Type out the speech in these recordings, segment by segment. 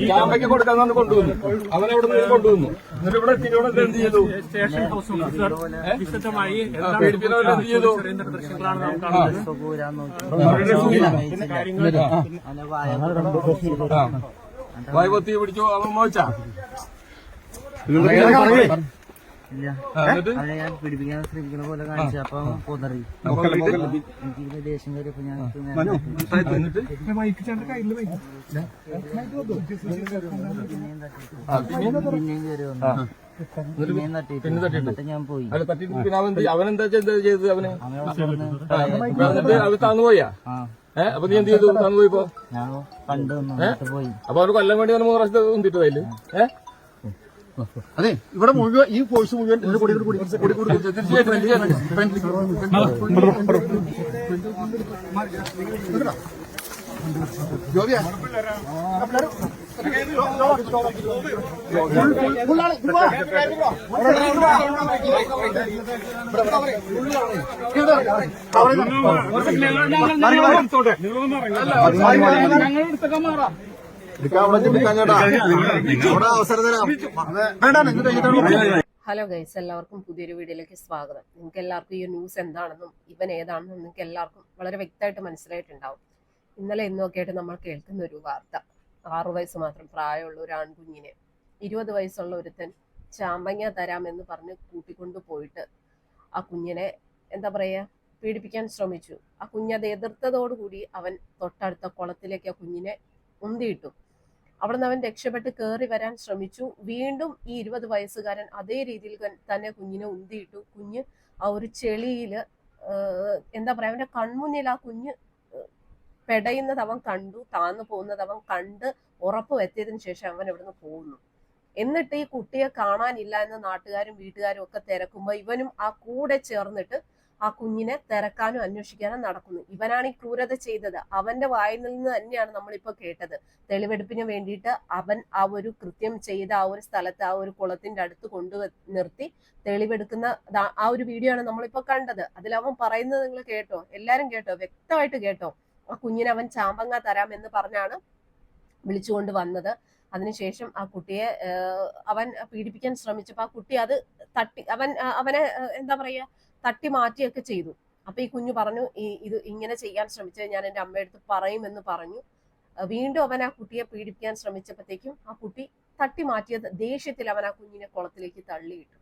ക്യാമ്പയ്ക്ക് കൊടുക്കാൻ കൊണ്ടുവന്നു അവനവിടെ നിന്ന് കൊണ്ടുവന്നു എന്നിട്ട് ഇവിടെ എത്തി ഇവിടെ എന്ത് ചെയ്തു സ്റ്റേഷൻ ഹൗസ് വിശദമായി പിടിച്ചു അവൻ മോച്ചാ അവനെ ഞാൻ പിടിപ്പിക്കാൻ ശ്രമിക്കുന്ന പോലെ കാണിച്ചു അപ്പൊ അവൻ പൊതറി അപ്പൊ എന്നിട്ട് എനിക്ക് ദേഷ്യം കയറിയപ്പോ ഞാൻ പിന്നെയും കയറി വന്നു. ഞാൻ പോയി. അവനെന്താ ചെയ്തത്? അവന്? അവൻ താന്നുപോയാ ഏഹ് അപ്പൊ നീ എന്ത് ചെയ്തു? താന്നുപോയിപ്പോ ഞാൻ കണ്ടു പോയി. അപ്പൊ അവന് കൊല്ലം വേണ്ടി അവന് മൂന്ന് പ്രാവശ്യത്തെ ഉന്തിട്ടതായില്ലേ ഏഹ് അതെ ഇവിടെ മുഴുവൻ ഈ ഫോഴ്സ് മുഴുവൻ ഇതിന്റെ കൂടി കൂടി കൂടി അവസരം തരാം. ഹലോ ഗൈസ് എല്ലാവർക്കും പുതിയൊരു വീഡിയോയിലേക്ക് സ്വാഗതം. നിങ്ങൾക്ക് എല്ലാവർക്കും ഈ ന്യൂസ് എന്താണെന്നും ഇവൻ ഏതാണെന്നും നിങ്ങൾക്ക് എല്ലാവർക്കും വളരെ വ്യക്തമായിട്ട് മനസ്സിലായിട്ടുണ്ടാവും. ഇന്നലെ ഇന്നൊക്കെ ആയിട്ട് നമ്മൾ കേൾക്കുന്ന ഒരു വാർത്ത. ആറു വയസ്സ് മാത്രം പ്രായമുള്ള ഒരു ആൺകുഞ്ഞിനെ ഇരുപത് വയസ്സുള്ള ഒരുത്തൻ ചാമ്പങ്ങ തരാമെന്ന് പറഞ്ഞ് കൂട്ടിക്കൊണ്ടു പോയിട്ട് ആ കുഞ്ഞിനെ എന്താ പറയുക പീഡിപ്പിക്കാൻ ശ്രമിച്ചു. ആ കുഞ്ഞത് എതിർത്തതോടുകൂടി അവൻ തൊട്ടടുത്ത കുളത്തിലേക്ക് ആ കുഞ്ഞിനെ ഉന്തിയിട്ടു. അവിടുന്ന് അവൻ രക്ഷപ്പെട്ട് കയറി വരാൻ ശ്രമിച്ചു. വീണ്ടും ഈ ഇരുപത് വയസ്സുകാരൻ അതേ രീതിയിൽ തന്നെ കുഞ്ഞിനെ ഉന്തിയിട്ടു. കുഞ്ഞ് ആ ഒരു ചെളിയിൽ എന്താ പറയാ അവന്റെ കൺമുന്നിൽ ആ കുഞ്ഞ് പെടയുന്നത് അവൻ കണ്ടു. താന്നു പോകുന്നത് അവൻ കണ്ട് ഉറപ്പ് വരുത്തിയതിനു ശേഷം അവൻ ഇവിടുന്ന് പോകുന്നു. എന്നിട്ട് ഈ കുട്ടിയെ കാണാനില്ല എന്ന് നാട്ടുകാരും വീട്ടുകാരും ഒക്കെ തിരക്കുമ്പോൾ ഇവനും ആ കൂടെ ചേർന്നിട്ട് ആ കുഞ്ഞിനെ തിരക്കാനും അന്വേഷിക്കാനും നടക്കുന്നു. ഇവനാണ് ഈ ക്രൂരത ചെയ്തത്. അവന്റെ വായിൽ നിന്ന് തന്നെയാണ് നമ്മളിപ്പോ കേട്ടത്. തെളിവെടുപ്പിന് വേണ്ടിയിട്ട് അവൻ ആ ഒരു കൃത്യം ചെയ്ത ആ ഒരു സ്ഥലത്ത് ആ ഒരു കുളത്തിന്റെ അടുത്ത് കൊണ്ടു നിർത്തി തെളിവെടുക്കുന്ന ആ ഒരു വീഡിയോ ആണ് നമ്മളിപ്പോ കണ്ടത്. അതിൽ അവൻ പറയുന്നത് നിങ്ങൾ കേട്ടോ? എല്ലാരും കേട്ടോ? വ്യക്തമായിട്ട് കേട്ടോ? ആ കുഞ്ഞിനെ അവൻ ചാമ്പങ്ങ തരാം എന്ന് പറഞ്ഞാണ് വിളിച്ചുകൊണ്ട് വന്നത്. അതിനുശേഷം ആ കുട്ടിയെ അവൻ പീഡിപ്പിക്കാൻ ശ്രമിച്ചപ്പോൾ ആ കുട്ടി അത് തട്ടി അവൻ അവനെ എന്താ പറയാ തട്ടി മാറ്റിയൊക്കെ ചെയ്തു. അപ്പൊ ഈ കുഞ്ഞു പറഞ്ഞു ഈ ഇത് ഇങ്ങനെ ചെയ്യാൻ ശ്രമിച്ചത് ഞാൻ എന്റെ അമ്മയടുത്ത് പറയുമെന്ന് പറഞ്ഞു. വീണ്ടും അവൻ ആ കുട്ടിയെ പീഡിപ്പിക്കാൻ ശ്രമിച്ചപ്പോഴത്തേക്കും ആ കുട്ടി തട്ടി മാറ്റിയത് ദേഷ്യത്തിൽ അവൻ ആ കുഞ്ഞിനെ കുളത്തിലേക്ക് തള്ളിയിട്ടു.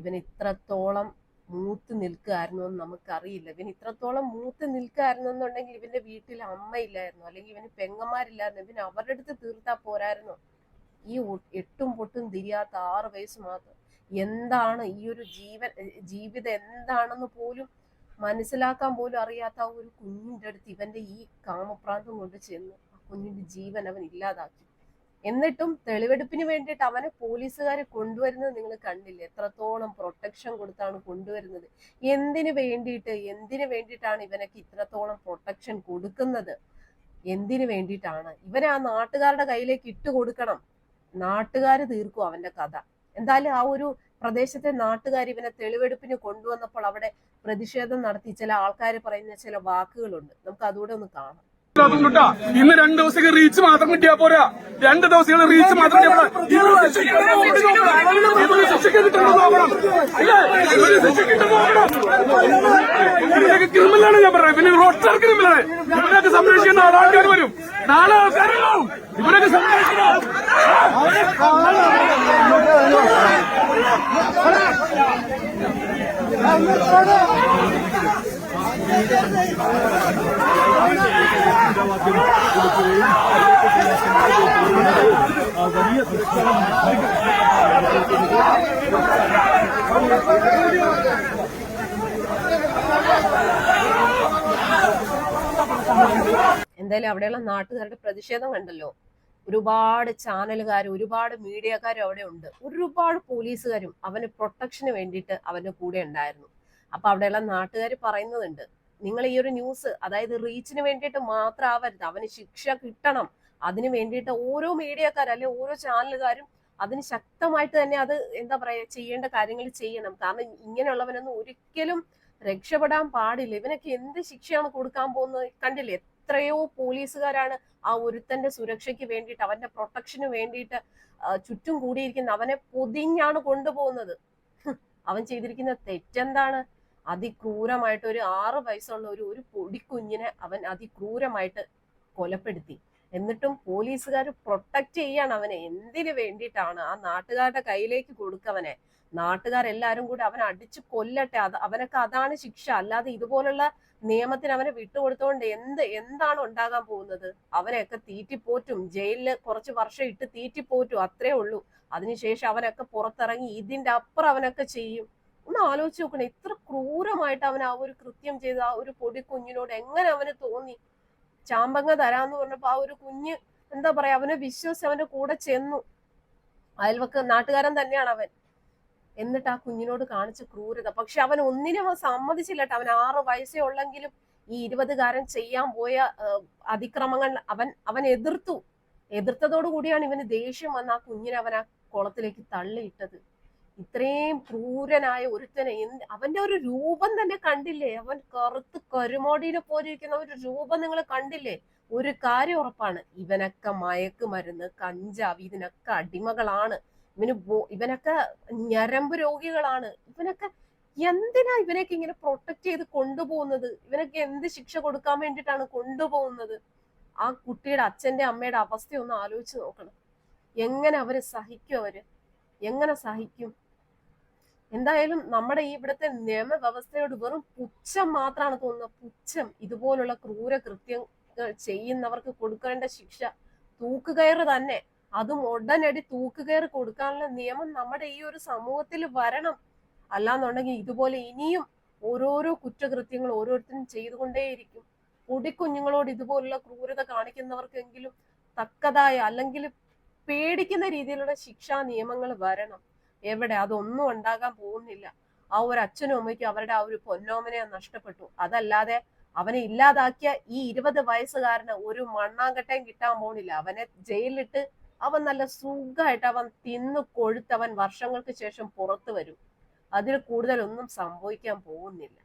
ഇവൻ ഇത്രത്തോളം മൂത്ത് നിൽക്കുകയായിരുന്നു എന്ന് നമുക്കറിയില്ല. ഇവൻ ഇത്രത്തോളം മൂത്ത് നിൽക്കുകയായിരുന്നു എന്നുണ്ടെങ്കിൽ ഇവന്റെ വീട്ടിൽ അമ്മയില്ലായിരുന്നു. അല്ലെങ്കിൽ ഇവന് പെങ്ങന്മാരില്ലായിരുന്നു. ഇവൻ അവരുടെ അടുത്ത് തീർത്താ പോരായിരുന്നു. ഈ എട്ടും പൊട്ടും തിരിയാത്ത ആറ് വയസ്സ് മാത്രം. എന്താണ് ഈ ഒരു ജീവൻ ജീവിതം എന്താണെന്ന് പോലും മനസ്സിലാക്കാൻ പോലും അറിയാത്ത ഒരു കുഞ്ഞിന്റെ അടുത്ത് ഇവന്റെ ഈ കാമപ്രാന്തം കൊണ്ട് ചെന്ന് ആ കുഞ്ഞിന്റെ ജീവൻ അവൻ ഇല്ലാതാക്കി. എന്നിട്ടും തെളിവെടുപ്പിന് വേണ്ടിയിട്ട് അവനെ പോലീസുകാർ കൊണ്ടുവരുന്നത് നിങ്ങൾ കണ്ടില്ലേ? എത്രത്തോളം പ്രൊട്ടക്ഷൻ കൊടുത്താണ് കൊണ്ടുവരുന്നത്. എന്തിനു വേണ്ടിയിട്ട് എന്തിനു വേണ്ടിയിട്ടാണ് ഇവനൊക്കെ ഇത്രത്തോളം പ്രൊട്ടക്ഷൻ കൊടുക്കുന്നത്? എന്തിനു വേണ്ടിയിട്ടാണ്? ഇവനെ ആ നാട്ടുകാരുടെ കയ്യിലേക്ക് ഇട്ട് കൊടുക്കണം. നാട്ടുകാർ തീർക്കും അവന്റെ കഥ. എന്തായാലും ആ ഒരു പ്രദേശത്തെ നാട്ടുകാർ ഇവനെ തെളിവെടുപ്പിന് കൊണ്ടുവന്നപ്പോൾ അവിടെ പ്രതിഷേധം നടത്തി ചില ആൾക്കാർ പറയുന്ന ചില വാക്കുകളുണ്ട്. നമുക്ക് അതുകൂടെ ഒന്ന് കാണാം. ഇന്ന് രണ്ട് ദിവസം റീച്ച് മാത്രം കിട്ടിയാ പോരാ. രണ്ട് ദിവസം റീച്ച് മാത്രം കിട്ടുന്നത് നോക്കണം. ഇവനൊക്കെ ക്രിമിനലാണ് ഞാൻ പറയാം പിന്നെ റോസ്റ്റർ ക്രിമിനലാണ് ഇവരൊക്കെ സംരക്ഷിക്കുന്ന ആളാണ്ടി വരും. നാളെ ആൾക്കാരുണ്ടാവും. ഇവരൊക്കെ സംരക്ഷിക്കണം. എന്തായാലും അവിടെയുള്ള നാട്ടുകാരുടെ പ്രതിഷേധം കണ്ടല്ലോ. ഒരുപാട് ചാനലുകാരും ഒരുപാട് മീഡിയക്കാരും അവിടെ ഉണ്ട്. ഒരുപാട് പോലീസുകാരും അവന് പ്രൊട്ടക്ഷന് വേണ്ടിയിട്ട് അവന്റെ കൂടെ ഉണ്ടായിരുന്നു. അപ്പൊ അവിടെയുള്ള നാട്ടുകാർ പറയുന്നതുണ്ട് നിങ്ങൾ ഈ ഒരു ന്യൂസ് അതായത് റീച്ചിന് വേണ്ടിയിട്ട് മാത്രം ആവരുത്. അവന് ശിക്ഷ കിട്ടണം. അതിന് വേണ്ടിയിട്ട് ഓരോ മീഡിയക്കാർ അല്ലെ ഓരോ ചാനലുകാരും അതിന് ശക്തമായിട്ട് തന്നെ അത് എന്താ പറയാ ചെയ്യേണ്ട കാര്യങ്ങൾ ചെയ്യണം. കാരണം ഇങ്ങനെയുള്ളവനൊന്നും ഒരിക്കലും രക്ഷപ്പെടാൻ പാടില്ല. ഇവനൊക്കെ എന്ത് ശിക്ഷയാണ് കൊടുക്കാൻ പോകുന്നത് കണ്ടില്ലേ? എത്രയോ പോലീസുകാരാണ് ആ ഒരുത്തന്റെ സുരക്ഷയ്ക്ക് വേണ്ടിയിട്ട് അവന്റെ പ്രൊട്ടക്ഷന് വേണ്ടിയിട്ട് ചുറ്റും കൂടിയിരിക്കുന്ന അവനെ പൊതിഞ്ഞാണ് കൊണ്ടുപോകുന്നത്. അവൻ ചെയ്തിരിക്കുന്ന തെറ്റെന്താണ്? അതിക്രൂരമായിട്ട് ഒരു ആറ് വയസ്സുള്ള ഒരു ഒരു പൊടിക്കുഞ്ഞിനെ അവൻ അതിക്രൂരമായിട്ട് കൊലപ്പെടുത്തി. എന്നിട്ടും പോലീസുകാർ പ്രൊട്ടക്ട് ചെയ്യാണ് അവനെ. എന്തിനു വേണ്ടിയിട്ടാണ് ആ നാട്ടുകാരുടെ കയ്യിലേക്ക് കൊടുക്കവനെ? നാട്ടുകാരെല്ലാരും കൂടി അവനെ അടിച്ചു കൊല്ലട്ടെ. അത് അവനൊക്കെ അതാണ് ശിക്ഷ. അല്ലാതെ ഇതുപോലുള്ള നിയമത്തിന് അവനെ വിട്ടുകൊടുത്തോണ്ട് എന്ത് എന്താണ് ഉണ്ടാകാൻ പോകുന്നത്? അവനെയൊക്കെ തീറ്റിപ്പോറ്റും. ജയിലിൽ കുറച്ച് വർഷം ഇട്ട് തീറ്റിപ്പോറ്റും. അത്രേ ഉള്ളൂ. അതിനുശേഷം അവനൊക്കെ പുറത്തിറങ്ങി ഇതിന്റെ അപ്പുറം അവനൊക്കെ ചെയ്യും. ഒന്ന് ആലോചിച്ച് നോക്കണേ ഇത്ര ക്രൂരമായിട്ട് അവൻ ആ ഒരു കൃത്യം ചെയ്ത ആ ഒരു പൊടി കുഞ്ഞിനോട് എങ്ങനെ അവന് തോന്നി? ചാമ്പങ്ങ തരാന്ന് പറഞ്ഞപ്പോ ആ ഒരു കുഞ്ഞ് എന്താ പറയാ അവനെ വിശ്വസിച്ച് അവന്റെ കൂടെ ചെന്നു. അയൽവക്ക് നാട്ടുകാരൻ തന്നെയാണ് അവൻ. എന്നിട്ട് ആ കുഞ്ഞിനോട് കാണിച്ച ക്രൂരത. പക്ഷെ അവൻ ഒന്നിനും അവൻ സമ്മതിച്ചില്ല അവൻ ആറ് വയസ്സേ ഉള്ളെങ്കിലും ഈ ഇരുപതുകാരൻ ചെയ്യാൻ പോയ അതിക്രമങ്ങൾ അവൻ അവൻ എതിർത്തു. എതിർത്തതോടു കൂടിയാണ് ഇവന് ദേഷ്യം വന്ന് ആ കുഞ്ഞിനെ അവൻ ആ കുളത്തിലേക്ക് തള്ളിയിട്ടത്. ഇത്രയും ക്രൂരനായ ഒരുത്തനെ അവന്റെ ഒരു രൂപം തന്നെ കണ്ടില്ലേ? അവൻ കറുത്ത് കരുമോടിയിൽ പോലിരിക്കുന്ന ഒരു രൂപം നിങ്ങൾ കണ്ടില്ലേ? ഒരു കാര്യം ഉറപ്പാണ് ഇവനൊക്കെ മയക്കുമരുന്ന് കഞ്ചാവ് ഇതിനൊക്കെ അടിമകളാണ്. ഇവന് ഇവനൊക്കെ ഞരമ്പ് രോഗികളാണ്. ഇവനൊക്കെ എന്തിനാ ഇവനൊക്കെ ഇങ്ങനെ പ്രൊട്ടക്ട് ചെയ്ത് കൊണ്ടുപോകുന്നത്? ഇവനൊക്കെ എന്ത് ശിക്ഷ കൊടുക്കാൻ വേണ്ടിയിട്ടാണ് കൊണ്ടുപോകുന്നത്? ആ കുട്ടിയുടെ അച്ഛന്റെ അമ്മയുടെ അവസ്ഥ ഒന്ന് ആലോചിച്ച് നോക്കണം. എങ്ങനെ അവർ സഹിക്കും അവർ? എങ്ങനെ സഹിക്കും? എന്തായാലും നമ്മുടെ ഈ ഇവിടുത്തെ നിയമവ്യവസ്ഥയോട് വെറും പുച്ഛം മാത്രമാണ് തോന്നുന്നത്. പുച്ഛം. ഇതുപോലുള്ള ക്രൂര കൃത്യങ്ങൾ ചെയ്യുന്നവർക്ക് കൊടുക്കേണ്ട ശിക്ഷ തൂക്കുകയർ തന്നെ. അതും ഉടനടി തൂക്കുകയർ കൊടുക്കാനുള്ള നിയമം നമ്മുടെ ഈ ഒരു സമൂഹത്തിൽ വരണം. അല്ലാന്നുണ്ടെങ്കിൽ ഇതുപോലെ ഇനിയും ഓരോരോ കുറ്റകൃത്യങ്ങൾ ഓരോരുത്തരും ചെയ്തുകൊണ്ടേയിരിക്കും. പൊടിക്കുഞ്ഞുങ്ങളോട് ഇതുപോലുള്ള ക്രൂരത കാണിക്കുന്നവർക്കെങ്കിലും തക്കതായ അല്ലെങ്കിൽ പേടിക്കുന്ന രീതിയിലുള്ള ശിക്ഷാ നിയമങ്ങൾ വരണം. എവിടെ? അതൊന്നും ഉണ്ടാകാൻ പോകുന്നില്ല. ആ ഒരു അച്ഛനും അമ്മയ്ക്കും അവരുടെ ആ ഒരു പൊന്നോമനെ നഷ്ടപ്പെട്ടു. അതല്ലാതെ അവനെ ഇല്ലാതാക്കിയ ഈ ഇരുപത് വയസ്സുകാരന് ഒരു മണ്ണാങ്കട്ടയും കിട്ടാൻ പോണില്ല അവനെ ജയിലിലിട്ട് അവൻ നല്ല സുഖമായിട്ട് അവൻ തിന്നു കൊഴുത്ത് അവൻ വർഷങ്ങൾക്ക് ശേഷം പുറത്തു വരും. അതിൽ കൂടുതലൊന്നും സംഭവിക്കാൻ പോകുന്നില്ല.